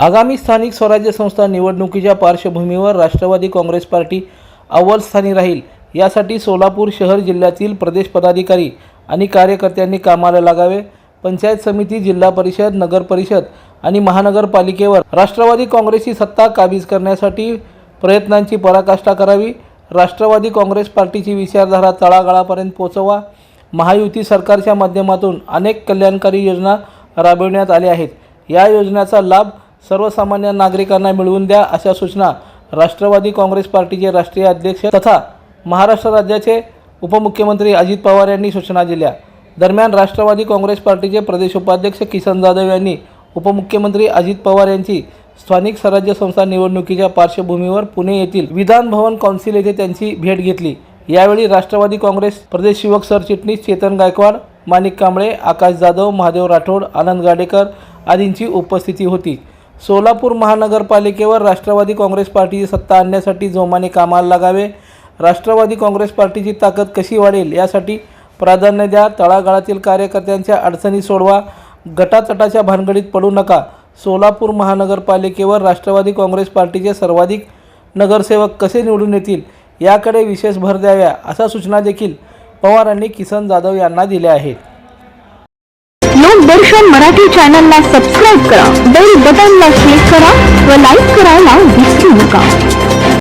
आगामी स्थानिक स्वराज्य संस्था निवडणुकीच्या पार्श्वभूमीवर राष्ट्रवादी काँग्रेस पार्टी अव्वल स्थानी राहील. यासाठी सोलापूर शहर जिल्ह्यातील प्रदेश पदाधिकारी आणि कार्यकर्त्यांनी कामाला लागावे. पंचायत समिती जिल्हा परिषद नगर परिषद आणि महानगरपालिकेवर राष्ट्रवादी काँग्रेसची सत्ता काबीज करण्यासाठी प्रयत्नांची पराकाष्ठा करावी. राष्ट्रवादी काँग्रेस पार्टीची विचारधारा तळागाळापर्यंत पोचवा. महायुती सरकारच्या माध्यमातून अनेक कल्याणकारी योजना राबविण्यात आल्या आहेत. या योजनेचा लाभ सर्वसामान्य नागरिकांना मिळवून द्या अशा सूचना राष्ट्रवादी काँग्रेस पार्टीचे राष्ट्रीय अध्यक्ष तथा महाराष्ट्र राज्याचे उपमुख्यमंत्री अजित पवार यांनी सूचना दिल्या. दरम्यान राष्ट्रवादी काँग्रेस पार्टीचे प्रदेश उपाध्यक्ष किसन जाधव यांनी उपमुख्यमंत्री अजित पवार यांची स्थानिक स्वराज्य संस्था निवडणुकीच्या पार्श्वभूमीवर पुणे येथील विधान भवन कौन्सिल येथे त्यांची भेट घेतली. यावेळी राष्ट्रवादी काँग्रेस प्रदेश युवक सरचिटणीस चेतन गायकवाड माणिक कांबळे आकाश जाधव महादेव राठोड आनंद गाडेकर आदींची उपस्थिती होती. सोलापूर महानगरपालिकेवर राष्ट्रवादी काँग्रेस पार्टीची सत्ता आणण्यासाठी जोमाने कामाला लागावे. राष्ट्रवादी काँग्रेस पार्टीची ताकद कशी वाढेल यासाठी प्राधान्य द्या. तळागाळातील कार्यकर्त्यांच्या अडचणी सोडवा. गटातटाच्या भानगडीत पडू नका. सोलापूर महानगरपालिकेवर राष्ट्रवादी काँग्रेस पार्टीचे सर्वाधिक नगरसेवक कसे निवडून येतील? याकडे विशेष भर द्याव्या अशा सूचना देखील पवारांनी किसन जाधव यांना दिल्या आहेत. लोकदर्शन मराठी चॅनलला सबस्क्राईब करा. बेल बटनला क्लिक करा व लाईक करायला विसरू नका.